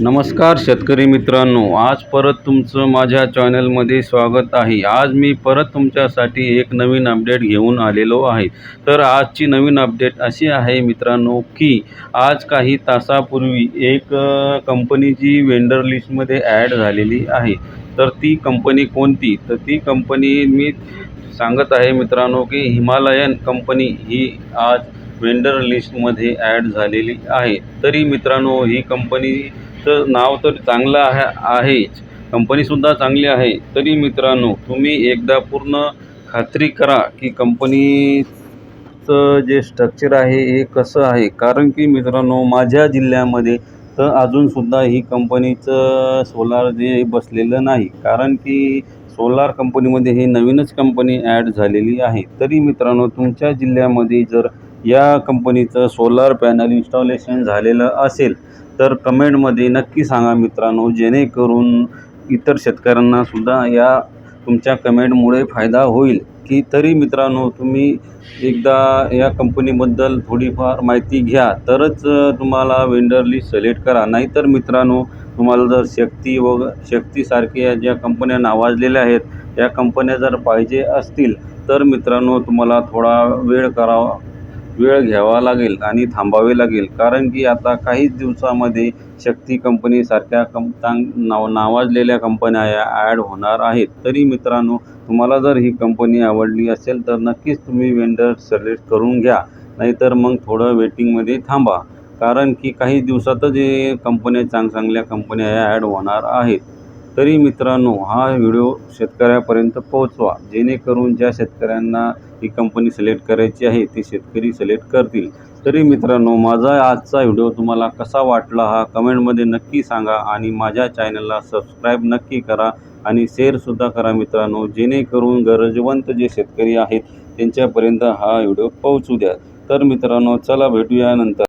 नमस्कार शेतकरी मित्रांनो आज परत तुमचं माझ्या चॅनलमध्ये स्वागत आहे. आज मी परत तुमच्यासाठी एक नवीन अपडेट घेऊन आलेलो आहे. तर आजची नवीन अपडेट अशी आहे मित्रांनो की आज काही तासापूर्वी एक कंपनीची वेंडर लिस्टमध्ये ॲड झालेली आहे. तर ती कंपनी कोणती? तर ती कंपनी मी सांगत आहे मित्रांनो की हिमालयन कंपनी ही आज वेंडर लिस्टमध्ये ॲड झालेली आहे. तरी मित्रांनो ही कंपनी तर नाव तर चांगलं आहे आहेच. कंपनीसुद्धा चांगली आहे. तरी मित्रांनो तुम्ही एकदा पूर्ण खात्री करा की कंपनीचं जे स्ट्रक्चर आहे हे कसं आहे. कारण की मित्रांनो माझ्या जिल्ह्यामध्ये तर अजूनसुद्धा ही कंपनीचं सोलार जे बसलेलं नाही. कारण की सोलार कंपनीमध्ये हे नवीनच कंपनी ॲड झालेली आहे. तरी मित्रांनो तुमच्या जिल्ह्यामध्ये जर या कंपनीचं सोलार पॅनल इन्स्टॉलेशन झालेलं असेल तर कमेंटमध्ये नक्की सांगा मित्रांनो जेणेकरून इतर शेतकऱ्यांनासुद्धा या तुमच्या कमेंटमुळे फायदा होईल. की तरी मित्रांनो तुम्ही एकदा या कंपनीबद्दल थोडीफार माहिती घ्या तरच तुम्हाला वेंडर लिस्ट सिलेक्ट करा. नाहीतर मित्रांनो तुम्हाला जर शक्ती व शक्तीसारख्या ज्या कंपन्या नावाजलेल्या आहेत या कंपन्या जर पाहिजे असतील तर मित्रांनो तुम्हाला थोडा वेळ करावा वेळ घ्यावा लागेल आणि थांबावे लागेल. कारण की आता काहीच दिवसामध्ये शक्ती कंपनीसारख्या कं चांग नाव नावाजलेल्या कंपन्या या ॲड होणार आहेत. तरी मित्रांनो तुम्हाला जर ही कंपनी आवडली असेल तर नक्कीच तुम्ही वेंडर सिलेक्ट करून घ्या. नाहीतर मग थोडं वेटिंगमध्ये थांबा. कारण की काही दिवसातच हे कंपन्या चांग चांगल्या कंपन्या या ॲड होणार आहेत. तरी मित्रांनो हा व्हिडिओ शेतकऱ्यापर्यंत पोहोचवा. जेणेकरून ज्या शेतकऱ्यांना ही कंपनी सिलेक्ट करायची आहे ते शेतकरी सिलेक्ट करतील. तरी मित्रांनो माझा आजचा व्हिडिओ तुम्हाला कसा वाटला हा कमेंटमध्ये नक्की सांगा आणि माझ्या चॅनलला सबस्क्राईब नक्की करा आणि शेअरसुद्धा करा मित्रांनो जेणेकरून गरजवंत जे शेतकरी आहेत त्यांच्यापर्यंत हा व्हिडिओ पोहोचू द्या. तर मित्रांनो चला भेटूया नंतर.